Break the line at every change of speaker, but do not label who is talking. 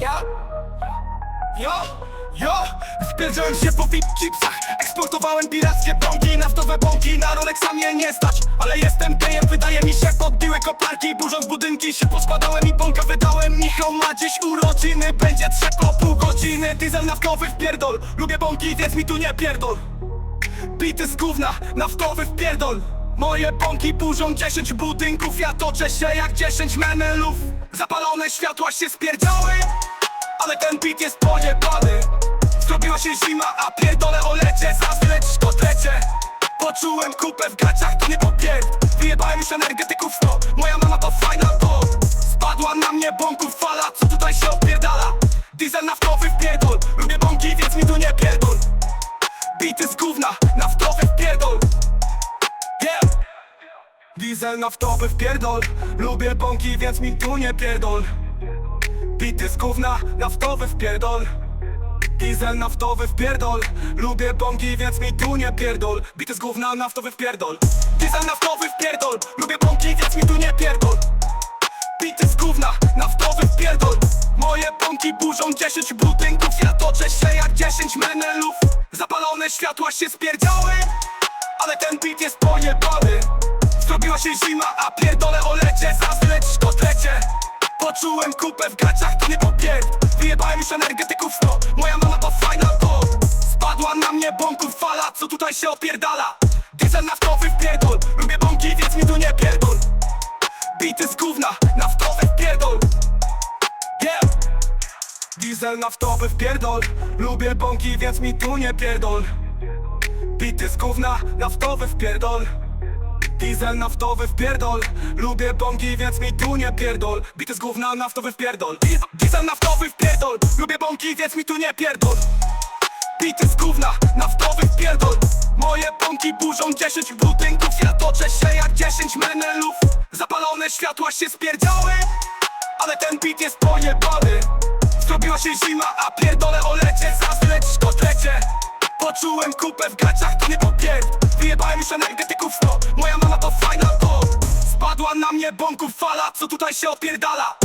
Ja? Jo, jo, spierdziałem się po fit chipsach. Eksportowałem pirackie bąki, naftowe bąki Na Rolexa mnie nie stać, ale jestem gejem Wydaje mi się, podbiły koparki Burząc budynki się poskładałem i bąka wydałem. Michał ma dziś urodziny, będzie trzeba pół godziny. Diesel naftowy w pierdol, lubię bąki, więc mi tu nie pierdol. Bity z gówna, naftowy w pierdol Moje bąki burzą 10 budynków Ja toczę się jak 10 menelów. Zapalone światła się spierdziały Ale ten beat jest pojebany. Zrobiła się zima, a pierdolę o lecie wylecisz kotlecie Poczułem kupę w gaciach, to nie popierd Wyjebałem już energetyków to. Moja mama to fajna to. Spadła na mnie bąków fala Diesel naftowy w pierdol Lubię bąki, więc mi tu nie pierdol. Bity z gówna, naftowy w pierdol Diesel naftowy w pierdol Lubię bąki, więc mi tu nie pierdol. Bity z gówna, naftowy w pierdol Diesel naftowy w pierdol Lubię bąki, więc mi tu nie pierdol. Bity z gówna, naftowy w pierdol Moje bąki burzą 10 budynków. Ja toczę się jak 10 menelów. Zapalone światła się spierdziały Ale ten beat jest pojebany Zrobiła się zima, a pierdolę o lecie. Zaraz kotlecie Poczułem kupę w gaciach, to nie popierd Wyjebałem już energetyków to. Moja mama to fajna to. Spadła na mnie bąków fala, co tutaj się opierdala? Diesel naftowy w pierdol. Lubię bąki, więc mi tu nie pierdol. Bity z gówna, naftowy w pierdol. Yeah! Diesel naftowy w pierdol. Lubię bąki, więc mi tu nie pierdol. Bity z gówna, naftowy w pierdol Diesel naftowy w pierdol. Lubię bąki, więc mi tu nie pierdol. Bity z gówna, naftowy w pierdol. Di- Diesel naftowy w pierdol. Lubię bąki, więc mi tu nie pierdol. Bity z gówna, naftowy w pierdol. Moje bąki burzą 10 budynków. Ja toczę się jak 10 menelów. Zapalone światła się spierdziały Ale ten beat jest pojebany. Zrobiła się zima, a pierdolę o lecie. Wylecisz kotlecie Poczułem kupę w gaciach, to nie popierd bąków fala, co tutaj się odpierdala